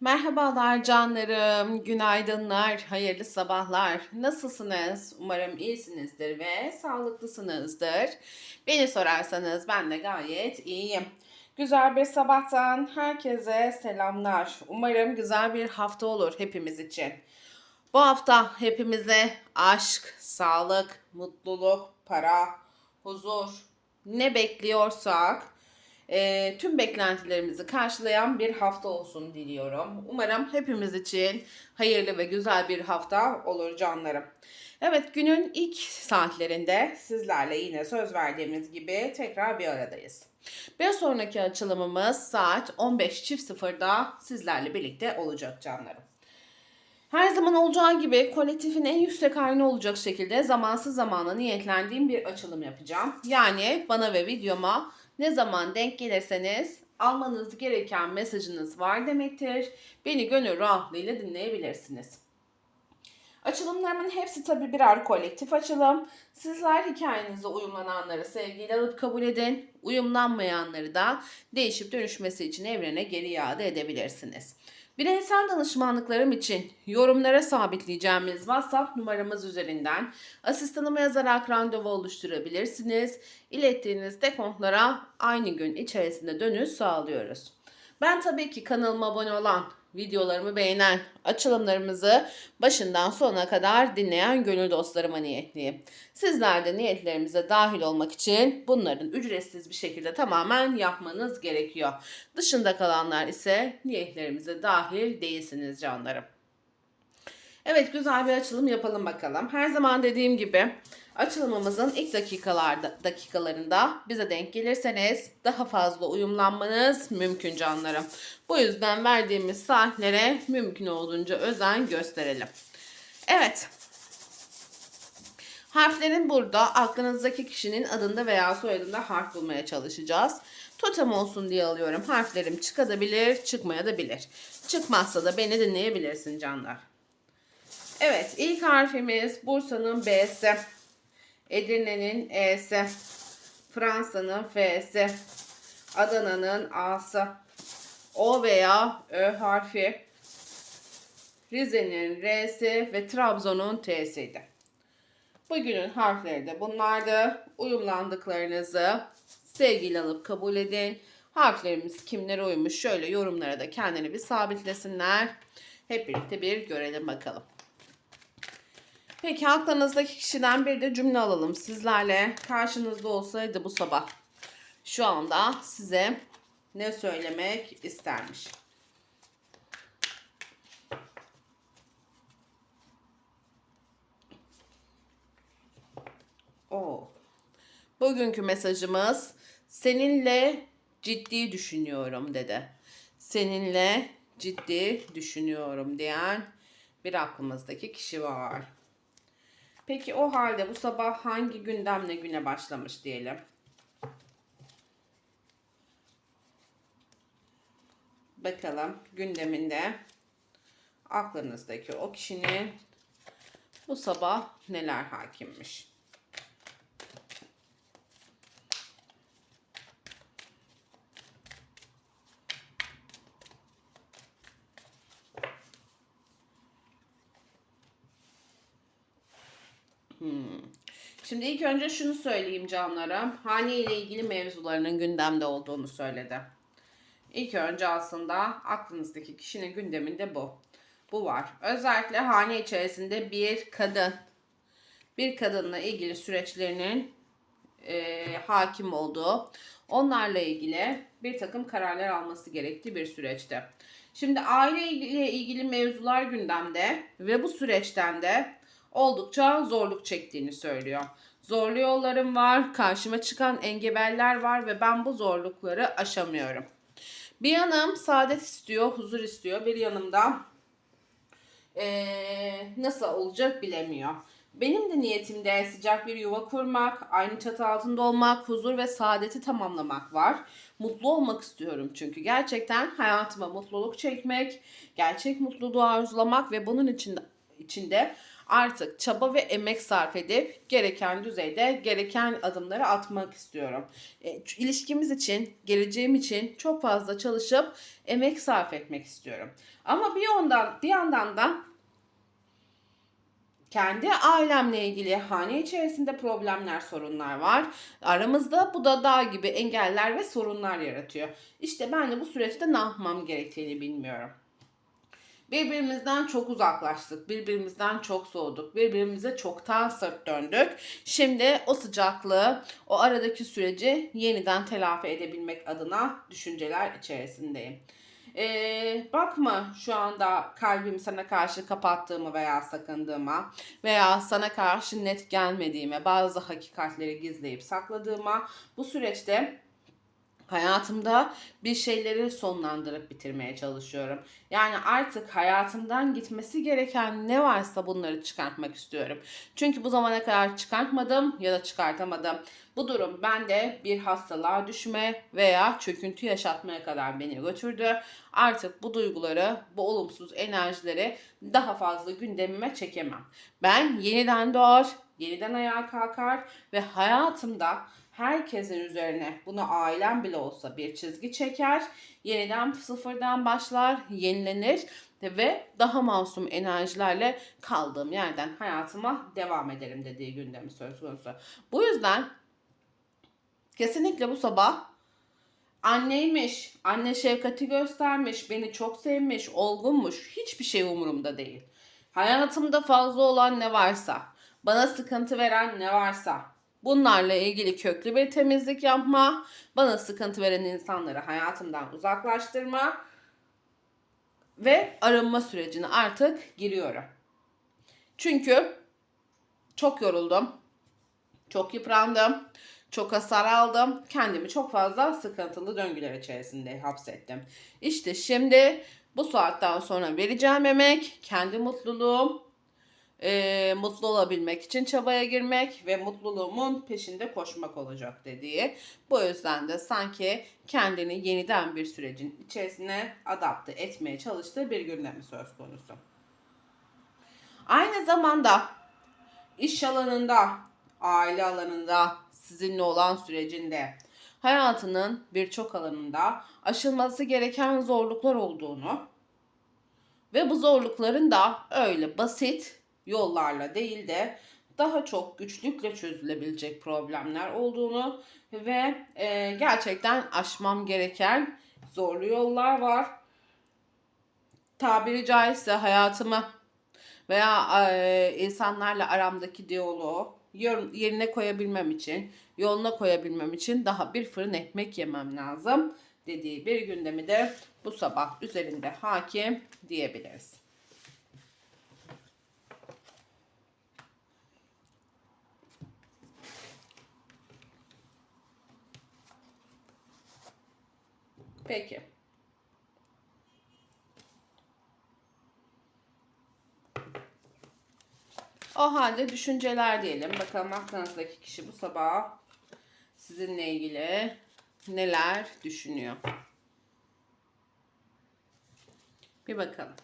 Merhabalar canlarım, günaydınlar, hayırlı sabahlar. Nasılsınız? Umarım iyisinizdir ve sağlıklısınızdır. Beni sorarsanız ben de gayet iyiyim. Güzel bir sabahtan herkese selamlar. Umarım güzel bir hafta olur hepimiz için. Bu hafta hepimize aşk, sağlık, mutluluk, para, huzur ne bekliyorsak e, tüm beklentilerimizi karşılayan bir hafta olsun diliyorum. Umarım hepimiz için hayırlı ve güzel bir hafta olur canlarım. Evet günün ilk saatlerinde sizlerle yine söz verdiğimiz gibi tekrar bir aradayız. Bir sonraki açılımımız saat 15.00'da sizlerle birlikte olacak canlarım. Her zaman olacağı gibi kolektifin en yüksek haline olacak şekilde zamansız zamana niyetlendiğim bir açılım yapacağım. Yani bana ve videoma ne zaman denk gelirseniz almanız gereken mesajınız var demektir. Beni gönül rahatlığıyla dinleyebilirsiniz. Açılımlarımın hepsi tabii birer kolektif açılım. Sizler hikayenize uyumlananları sevgiyle alıp kabul edin. Uyumlanmayanları da değişip dönüşmesi için evrene geri iade edebilirsiniz. Bireysel danışmanlıklarım için yorumlara sabitleyeceğimiz WhatsApp numaramız üzerinden asistanıma yazarak randevu oluşturabilirsiniz. İlettiğiniz dekontlara aynı gün içerisinde dönüş sağlıyoruz. Ben tabii ki kanalıma abone olan, videolarımı beğenen, açılımlarımızı başından sonuna kadar dinleyen gönül dostlarıma niyetliyim. Sizler de niyetlerimize dahil olmak için bunların ücretsiz bir şekilde tamamen yapmanız gerekiyor. Dışında kalanlar ise niyetlerimize dahil değilsiniz canlarım. Evet güzel bir açılım yapalım bakalım. Her zaman dediğim gibi açılımımızın ilk dakikalarda dakikalarında bize denk gelirseniz daha fazla uyumlanmanız mümkün canlarım. Bu yüzden verdiğimiz saatlere mümkün olduğunca özen gösterelim. Evet. Harflerin burada aklınızdaki kişinin adında veya soyadında harf bulmaya çalışacağız. Totem olsun diye alıyorum. Harflerim çıkabilir, çıkmaya da bilir. Çıkmazsa da beni dinleyebilirsin canlar. Evet ilk harfimiz Bursa'nın B'si. Edirne'nin E'si. Fransa'nın F'si. Adana'nın A'sı. O veya Ö harfi. Rize'nin R'si ve Trabzon'un T'siydi. Bugünün harfleri de bunlardı. Uyumlandıklarınızı sevgiyle alıp kabul edin. Harflerimiz kimlere uymuş şöyle yorumlara da kendini bir sabitlesinler. Hep birlikte bir görelim bakalım. Peki aklınızdaki kişiden bir de cümle alalım. Sizlerle karşınızda olsaydı bu sabah şu anda size ne söylemek istermiş? Oo. Bugünkü mesajımız seninle ciddi düşünüyorum dedi. Seninle ciddi düşünüyorum diyen bir aklımızdaki kişi var. Peki o halde bu sabah hangi gündemle güne başlamış diyelim. Bakalım gündeminde aklınızdaki o kişinin bu sabah neler hakimmiş. Şimdi ilk önce şunu söyleyeyim canlarım. Hane ile ilgili mevzularının gündemde olduğunu söyledi. İlk önce aslında aklınızdaki kişinin gündeminde bu. Bu var. Özellikle hane içerisinde bir kadın, bir kadınla ilgili süreçlerinin e, hakim olduğu, onlarla ilgili bir takım kararlar alması gerektiği bir süreçte. Şimdi aile ile ilgili mevzular gündemde ve bu süreçten de oldukça zorluk çektiğini söylüyor. Zorlu yollarım var, karşıma çıkan engebeller var ve ben bu zorlukları aşamıyorum. Bir yanım saadet istiyor, huzur istiyor. Bir yanımda ee, nasıl olacak bilemiyor. Benim de niyetimde sıcak bir yuva kurmak, aynı çatı altında olmak, huzur ve saadeti tamamlamak var. Mutlu olmak istiyorum çünkü gerçekten hayatıma mutluluk çekmek, gerçek mutluluğu arzulamak ve bunun içinde, içinde Artık çaba ve emek sarf edip gereken düzeyde gereken adımları atmak istiyorum. E, ilişkimiz için, geleceğim için çok fazla çalışıp emek sarf etmek istiyorum. Ama bir yandan bir yandan da kendi ailemle ilgili hane içerisinde problemler, sorunlar var. Aramızda bu da dağ gibi engeller ve sorunlar yaratıyor. İşte ben de bu süreçte ne yapmam gerektiğini bilmiyorum. Birbirimizden çok uzaklaştık, birbirimizden çok soğuduk, birbirimize çoktan sırt döndük. Şimdi o sıcaklığı, o aradaki süreci yeniden telafi edebilmek adına düşünceler içerisindeyim. Ee, bakma şu anda kalbimi sana karşı kapattığımı veya sakındığıma veya sana karşı net gelmediğime, bazı hakikatleri gizleyip sakladığıma bu süreçte hayatımda bir şeyleri sonlandırıp bitirmeye çalışıyorum. Yani artık hayatımdan gitmesi gereken ne varsa bunları çıkartmak istiyorum. Çünkü bu zamana kadar çıkartmadım ya da çıkartamadım. Bu durum bende bir hastalığa düşme veya çöküntü yaşatmaya kadar beni götürdü. Artık bu duyguları, bu olumsuz enerjileri daha fazla gündemime çekemem. Ben yeniden doğar, yeniden ayağa kalkar ve hayatımda herkesin üzerine bunu ailem bile olsa bir çizgi çeker. Yeniden sıfırdan başlar, yenilenir ve daha masum enerjilerle kaldığım yerden hayatıma devam ederim dediği gündemi söz konusu. Bu yüzden kesinlikle bu sabah anneymiş, anne şefkati göstermiş, beni çok sevmiş, olgunmuş hiçbir şey umurumda değil. Hayatımda fazla olan ne varsa, bana sıkıntı veren ne varsa, Bunlarla ilgili köklü bir temizlik yapma, bana sıkıntı veren insanları hayatımdan uzaklaştırma ve arınma sürecine artık giriyorum. Çünkü çok yoruldum, çok yıprandım, çok hasar aldım, kendimi çok fazla sıkıntılı döngüler içerisinde hapsettim. İşte şimdi bu saatten sonra vereceğim emek, kendi mutluluğum, e, mutlu olabilmek için çabaya girmek ve mutluluğumun peşinde koşmak olacak dediği. Bu yüzden de sanki kendini yeniden bir sürecin içerisine adapte etmeye çalıştığı bir gündemi söz konusu. Aynı zamanda iş alanında, aile alanında, sizinle olan sürecinde, hayatının birçok alanında aşılması gereken zorluklar olduğunu ve bu zorlukların da öyle basit yollarla değil de daha çok güçlükle çözülebilecek problemler olduğunu ve e, gerçekten aşmam gereken zorlu yollar var. Tabiri caizse hayatımı veya e, insanlarla aramdaki diyaloğu yerine koyabilmem için, yoluna koyabilmem için daha bir fırın ekmek yemem lazım dediği bir gündemi de bu sabah üzerinde hakim diyebiliriz. Peki. O halde düşünceler diyelim. Bakalım aklınızdaki kişi bu sabah sizinle ilgili neler düşünüyor. Bir bakalım.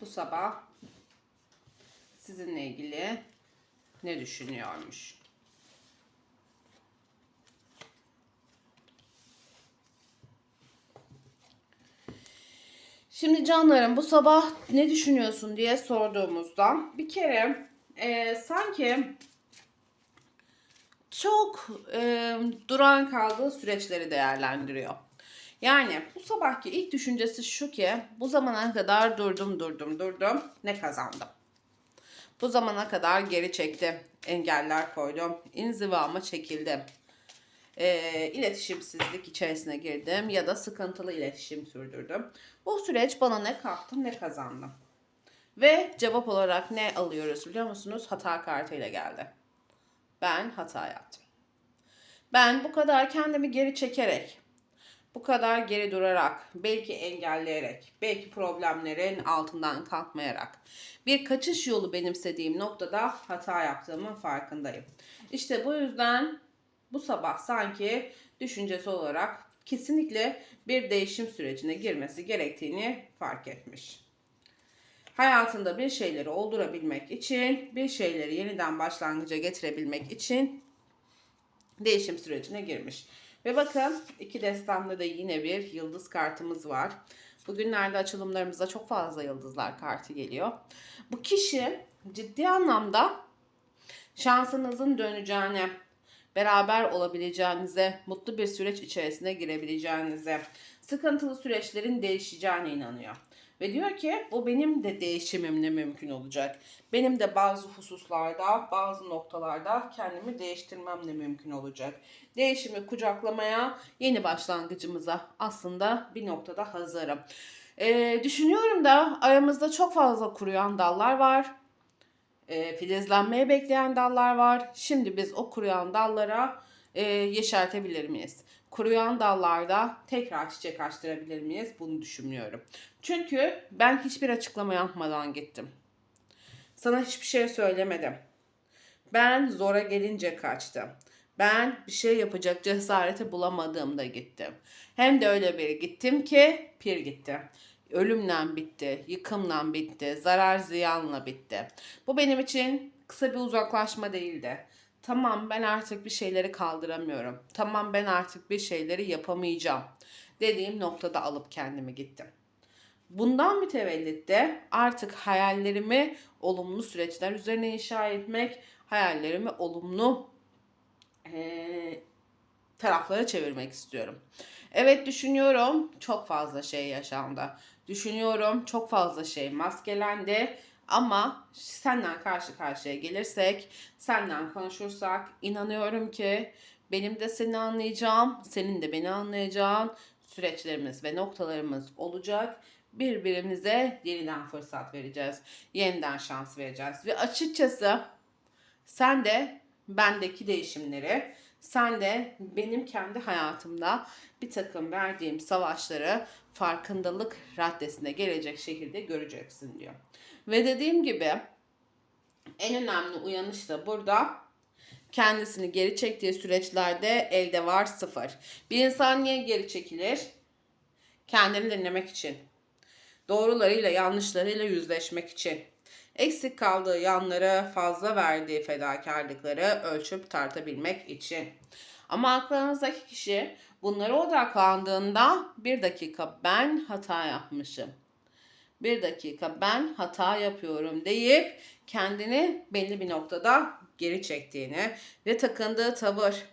Bu sabah sizinle ilgili ne düşünüyormuş? Şimdi canlarım bu sabah ne düşünüyorsun diye sorduğumuzda bir kere e, sanki çok e, duran kaldığı süreçleri değerlendiriyor. Yani bu sabahki ilk düşüncesi şu ki bu zamana kadar durdum durdum durdum ne kazandım? Bu zamana kadar geri çektim, engeller koydum, inzivama çekildim e, iletişimsizlik içerisine girdim ya da sıkıntılı iletişim sürdürdüm. Bu süreç bana ne kattı ne kazandım. Ve cevap olarak ne alıyoruz biliyor musunuz? Hata kartıyla geldi. Ben hata yaptım. Ben bu kadar kendimi geri çekerek, bu kadar geri durarak, belki engelleyerek, belki problemlerin altından kalkmayarak bir kaçış yolu benimsediğim noktada hata yaptığımın farkındayım. İşte bu yüzden bu sabah sanki düşüncesi olarak kesinlikle bir değişim sürecine girmesi gerektiğini fark etmiş. hayatında bir şeyleri oldurabilmek için, bir şeyleri yeniden başlangıca getirebilmek için değişim sürecine girmiş. Ve bakın iki destanda da yine bir yıldız kartımız var. Bugünlerde açılımlarımızda çok fazla yıldızlar kartı geliyor. Bu kişi ciddi anlamda şansınızın döneceğine, beraber olabileceğinize, mutlu bir süreç içerisine girebileceğinize, sıkıntılı süreçlerin değişeceğine inanıyor. Ve diyor ki bu benim de değişimimle mümkün olacak. Benim de bazı hususlarda, bazı noktalarda kendimi değiştirmemle mümkün olacak. Değişimi kucaklamaya, yeni başlangıcımıza aslında bir noktada hazırım. Ee, düşünüyorum da aramızda çok fazla kuruyan dallar var. Ee, filizlenmeye bekleyen dallar var. Şimdi biz o kuruyan dallara e, yeşertebilir miyiz? Kuruyan dallarda tekrar çiçek açtırabilir miyiz? Bunu düşünmüyorum. Çünkü ben hiçbir açıklama yapmadan gittim. Sana hiçbir şey söylemedim. Ben zora gelince kaçtım. Ben bir şey yapacak cesareti bulamadığımda gittim. Hem de öyle bir gittim ki pir gitti. Ölümle bitti, yıkımla bitti, zarar ziyanla bitti. Bu benim için kısa bir uzaklaşma değildi. Tamam ben artık bir şeyleri kaldıramıyorum. Tamam ben artık bir şeyleri yapamayacağım. Dediğim noktada alıp kendimi gittim. Bundan mütevellit de artık hayallerimi olumlu süreçler üzerine inşa etmek, hayallerimi olumlu eee, taraflara çevirmek istiyorum. Evet düşünüyorum çok fazla şey yaşandı. Düşünüyorum çok fazla şey maskelendi. Ama senden karşı karşıya gelirsek, senden konuşursak inanıyorum ki benim de seni anlayacağım, senin de beni anlayacağın süreçlerimiz ve noktalarımız olacak. Birbirimize yeniden fırsat vereceğiz. Yeniden şans vereceğiz. Ve açıkçası sen de bendeki değişimleri, sen de benim kendi hayatımda bir takım verdiğim savaşları farkındalık raddesine gelecek şekilde göreceksin diyor. Ve dediğim gibi en önemli uyanış da burada kendisini geri çektiği süreçlerde elde var sıfır. Bir insan niye geri çekilir? Kendini dinlemek için. Doğrularıyla yanlışlarıyla yüzleşmek için. Eksik kaldığı yanları fazla verdiği fedakarlıkları ölçüp tartabilmek için. Ama aklınızdaki kişi bunlara odaklandığında bir dakika ben hata yapmışım. Bir dakika ben hata yapıyorum deyip kendini belli bir noktada geri çektiğini ve takındığı tavır,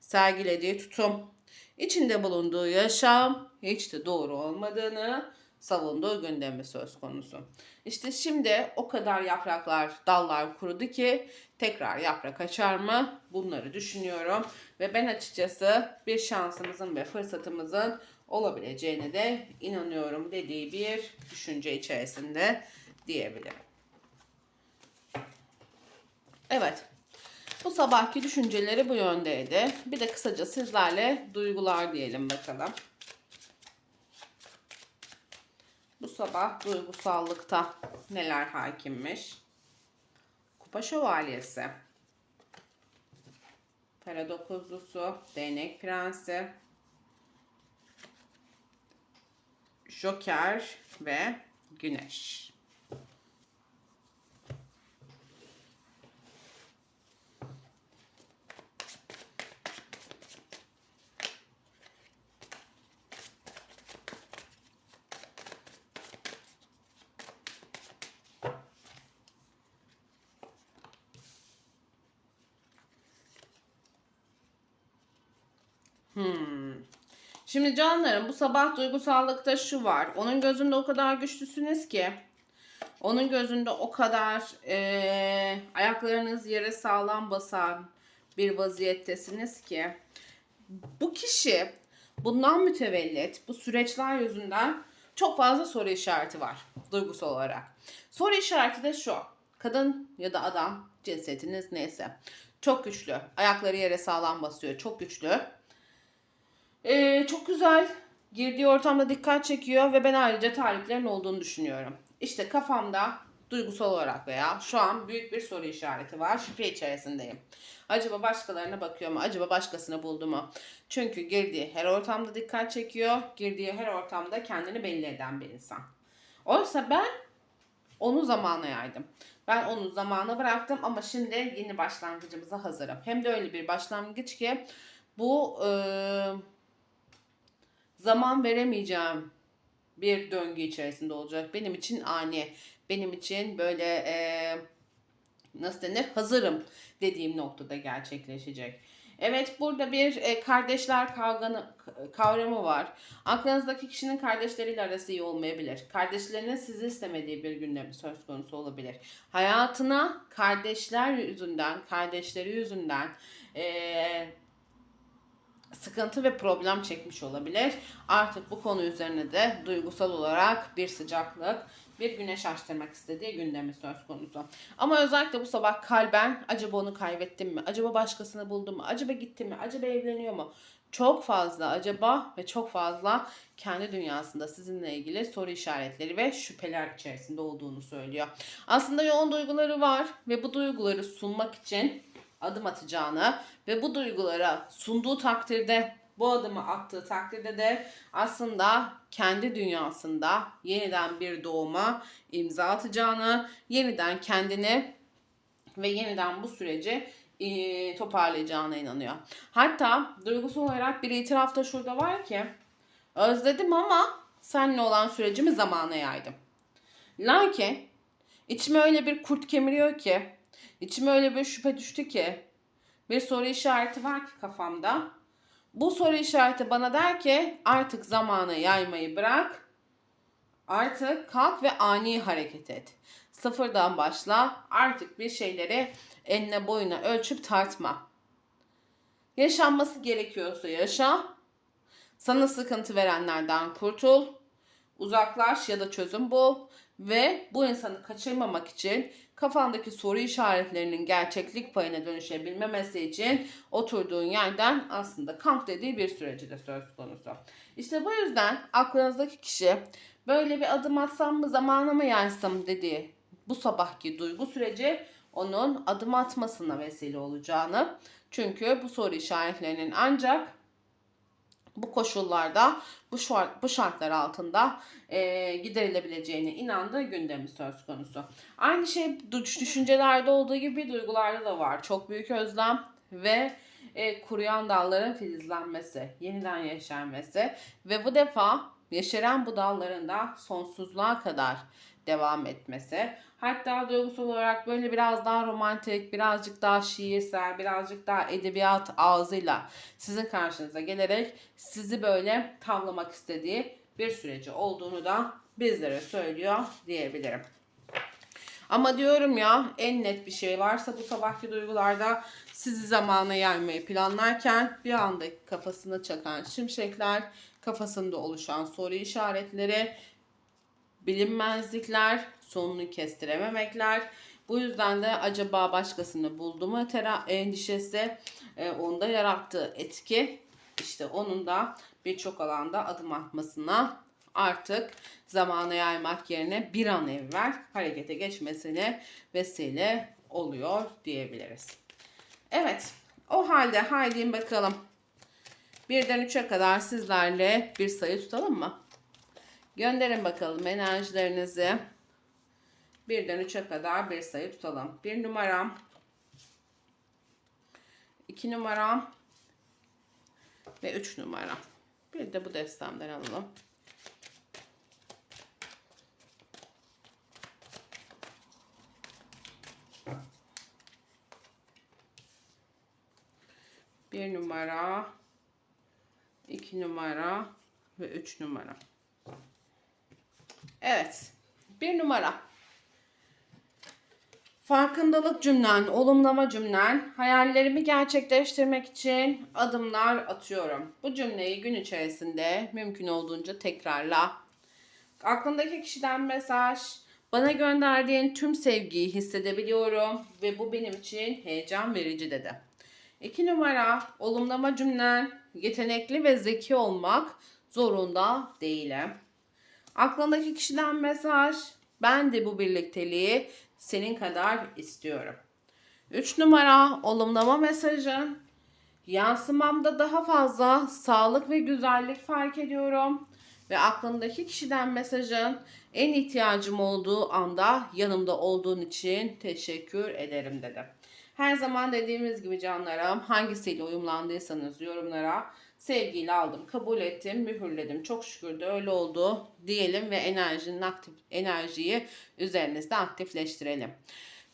sergilediği tutum, içinde bulunduğu yaşam hiç de doğru olmadığını savunduğu gündemi söz konusu. İşte şimdi o kadar yapraklar, dallar kurudu ki tekrar yaprak açar mı? Bunları düşünüyorum ve ben açıkçası bir şansımızın ve fırsatımızın olabileceğine de inanıyorum dediği bir düşünce içerisinde diyebilirim. Evet. Bu sabahki düşünceleri bu yöndeydi. Bir de kısaca sizlerle duygular diyelim bakalım. Bu sabah duygusallıkta neler hakimmiş? Kupa şövalyesi. Para dokuzlusu, değnek prensi, Joker ve Güneş. Hmm. Şimdi canlarım bu sabah duygusallıkta şu var. Onun gözünde o kadar güçlüsünüz ki. Onun gözünde o kadar eee, ayaklarınız yere sağlam basan bir vaziyettesiniz ki. Bu kişi bundan mütevellit bu süreçler yüzünden çok fazla soru işareti var duygusal olarak. Soru işareti de şu. Kadın ya da adam cinsiyetiniz neyse. Çok güçlü. Ayakları yere sağlam basıyor. Çok güçlü. Ee, çok güzel. Girdiği ortamda dikkat çekiyor ve ben ayrıca taliplerin olduğunu düşünüyorum. İşte kafamda duygusal olarak veya şu an büyük bir soru işareti var. Şüphe içerisindeyim. Acaba başkalarına bakıyor mu? Acaba başkasını buldu mu? Çünkü girdiği her ortamda dikkat çekiyor. Girdiği her ortamda kendini belli eden bir insan. Oysa ben Onu zamana yaydım. Ben onu zamana bıraktım ama şimdi yeni başlangıcımıza hazırım. Hem de öyle bir başlangıç ki bu e, zaman veremeyeceğim bir döngü içerisinde olacak. Benim için ani, benim için böyle e, nasıl denir hazırım dediğim noktada gerçekleşecek. Evet burada bir e, kardeşler kavganı kavramı var. Aklınızdaki kişinin kardeşleriyle arası iyi olmayabilir. Kardeşlerinin sizi istemediği bir gündem söz konusu olabilir. Hayatına kardeşler yüzünden, kardeşleri yüzünden e, sıkıntı ve problem çekmiş olabilir. Artık bu konu üzerine de duygusal olarak bir sıcaklık, bir güneş açtırmak istediği gündemi söz konusu. Ama özellikle bu sabah kalben acaba onu kaybettim mi? Acaba başkasını buldum mu? Acaba gitti mi? Acaba evleniyor mu? Çok fazla acaba ve çok fazla kendi dünyasında sizinle ilgili soru işaretleri ve şüpheler içerisinde olduğunu söylüyor. Aslında yoğun duyguları var ve bu duyguları sunmak için adım atacağını ve bu duygulara sunduğu takdirde bu adımı attığı takdirde de aslında kendi dünyasında yeniden bir doğuma imza atacağını, yeniden kendini ve yeniden bu süreci e, toparlayacağına inanıyor. Hatta duygusal olarak bir itiraf da şurada var ki özledim ama seninle olan sürecimi zamana yaydım. Lakin içime öyle bir kurt kemiriyor ki, içime öyle bir şüphe düştü ki, bir soru işareti var ki kafamda. Bu soru işareti bana der ki artık zamanı yaymayı bırak. Artık kalk ve ani hareket et. Sıfırdan başla. Artık bir şeyleri enine boyuna ölçüp tartma. Yaşanması gerekiyorsa yaşa. Sana sıkıntı verenlerden kurtul. Uzaklaş ya da çözüm bul. Ve bu insanı kaçırmamak için kafandaki soru işaretlerinin gerçeklik payına dönüşebilmemesi için oturduğun yerden aslında kamp dediği bir süreci de söz konusu. İşte bu yüzden aklınızdaki kişi böyle bir adım atsam mı zamana mı yansam dediği bu sabahki duygu süreci onun adım atmasına vesile olacağını çünkü bu soru işaretlerinin ancak bu koşullarda, bu şart, bu şartlar altında e, giderilebileceğine inandığı gündemi söz konusu. Aynı şey düşüncelerde olduğu gibi duygularda da var. Çok büyük özlem ve e, kuruyan dalların filizlenmesi, yeniden yeşermesi ve bu defa yeşeren bu dalların da sonsuzluğa kadar devam etmesi. Hatta duygusal olarak böyle biraz daha romantik, birazcık daha şiirsel, birazcık daha edebiyat ağzıyla sizin karşınıza gelerek sizi böyle tavlamak istediği bir süreci olduğunu da bizlere söylüyor diyebilirim. Ama diyorum ya en net bir şey varsa bu sabahki duygularda sizi zamana yaymayı planlarken bir anda kafasına çakan şimşekler, kafasında oluşan soru işaretleri, bilinmezlikler, sonunu kestirememekler. Bu yüzden de acaba başkasını buldu mu tera endişesi e, onda yarattığı etki işte onun da birçok alanda adım atmasına artık zamanı yaymak yerine bir an evvel harekete geçmesine vesile oluyor diyebiliriz. Evet o halde haydi bakalım. Birden 3'e kadar sizlerle bir sayı tutalım mı? Gönderin bakalım enerjilerinizi. Birden 3'e kadar bir sayı tutalım. Bir numaram. iki numaram. Ve üç numara. Bir de bu destemden alalım. Bir numara, iki numara ve üç numara. Evet. Bir numara. Farkındalık cümlen, olumlama cümlen, hayallerimi gerçekleştirmek için adımlar atıyorum. Bu cümleyi gün içerisinde mümkün olduğunca tekrarla. Aklındaki kişiden mesaj, bana gönderdiğin tüm sevgiyi hissedebiliyorum ve bu benim için heyecan verici dedi. İki numara, olumlama cümlen, yetenekli ve zeki olmak zorunda değilim. Aklındaki kişiden mesaj, ben de bu birlikteliği senin kadar istiyorum. 3 numara olumlama mesajı. Yansımamda daha fazla sağlık ve güzellik fark ediyorum. ve aklındaki kişiden mesajın en ihtiyacım olduğu anda yanımda olduğun için teşekkür ederim dedi. Her zaman dediğimiz gibi canlarım hangisiyle uyumlandıysanız yorumlara sevgiyle aldım, kabul ettim, mühürledim. Çok şükür de öyle oldu diyelim ve enerjinin aktif enerjiyi üzerinizde aktifleştirelim.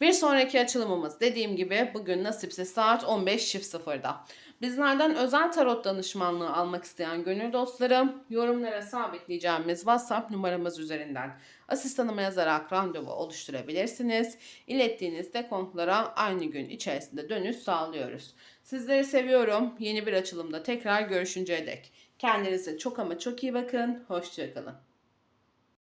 Bir sonraki açılımımız dediğim gibi bugün nasipse saat 15.00'da. Bizlerden özel tarot danışmanlığı almak isteyen gönül dostlarım yorumlara sabitleyeceğimiz WhatsApp numaramız üzerinden asistanıma yazarak randevu oluşturabilirsiniz. İlettiğiniz dekontlara aynı gün içerisinde dönüş sağlıyoruz. Sizleri seviyorum. Yeni bir açılımda tekrar görüşünceye dek. Kendinize çok ama çok iyi bakın. Hoşçakalın.